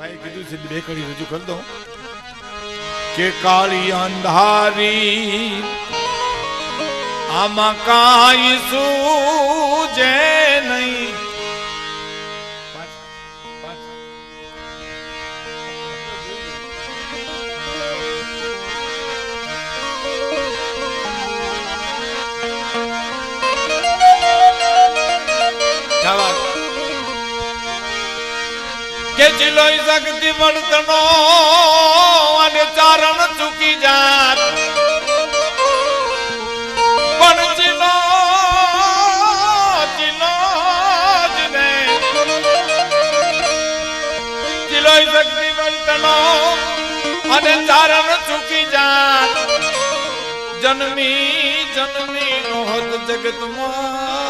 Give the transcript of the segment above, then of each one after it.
ભાઈ કીધું છે બે કડી રજૂ કરી દઉં. કે કાળી અંધારી આમાં કાંઈ સૂજે શિલોય શક્તિ મળતનો અને ચારણ ચૂકી જાત. પણ ચિલો ચિલો જને ચિલોય શક્તિ મળતનો અને ચારણ ચૂકી જાત. જન્મી જન્મી નોહત જગતમાં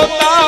होता